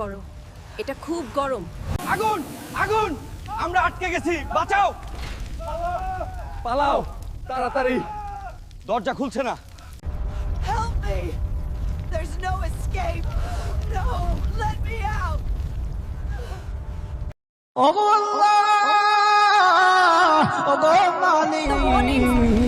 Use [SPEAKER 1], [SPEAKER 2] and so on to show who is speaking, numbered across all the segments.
[SPEAKER 1] করো। এটা খুব গরম।
[SPEAKER 2] আগুন! আগুন! আমরা আটকে গেছি। বাঁচাও! পালাও! তাড়াতাড়ি। দরজা খুলছে না।
[SPEAKER 3] Help me! There's no escape! No! Let me out!
[SPEAKER 4] ওগো আল্লাহ! ওগো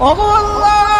[SPEAKER 4] ওগো আল্লাহ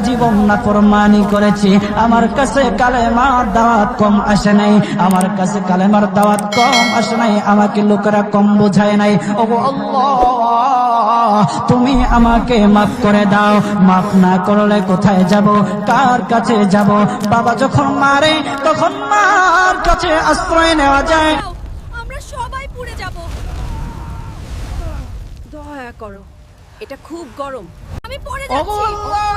[SPEAKER 4] জীবন না প্রমাণই করেছি। আমার কাছে কালেমার দাওয়াত কম আসে নাই। আমার কাছে কালেমার দাওয়াত কম আসে নাই। আমাকে লোকেরা কম বোঝায় নাই। ও তুমি আমাকে মাফ করে দাও। মাফ না করলে কোথায় যাব? কার কাছে যাব? বাবা যখন মারে তখন মার কাছে আশ্রয় নেওয়া যায়।
[SPEAKER 1] আমরা সবাই পুড়ে যাব। দয়া করো। এটা খুব গরম। আমি পড়ে যাচ্ছি।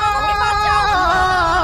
[SPEAKER 1] আমাকে বাঁচাও।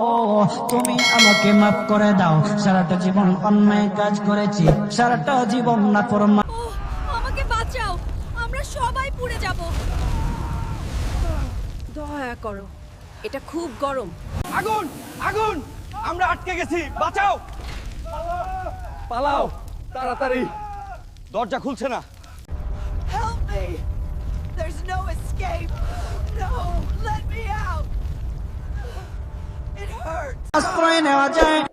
[SPEAKER 4] তুমি আমাকে মাফ করে দাও। সারাটা জীবন অন্যায় কাজ করেছি। সারাটা জীবন না পরমা
[SPEAKER 1] আমাকে বাঁচাও। আমরা সবাই পুড়ে যাব। দয়া করো। এটা খুব গরম।
[SPEAKER 2] আগুন! আগুন! আমরা আটকে গেছি। বাঁচাও! পালাও! তাড়াতাড়ি। দরজা খুলছে না।
[SPEAKER 3] Help me! There's no escape! No! Let me out! It hurts!
[SPEAKER 4] আশ্রয় নেওয়া যায়।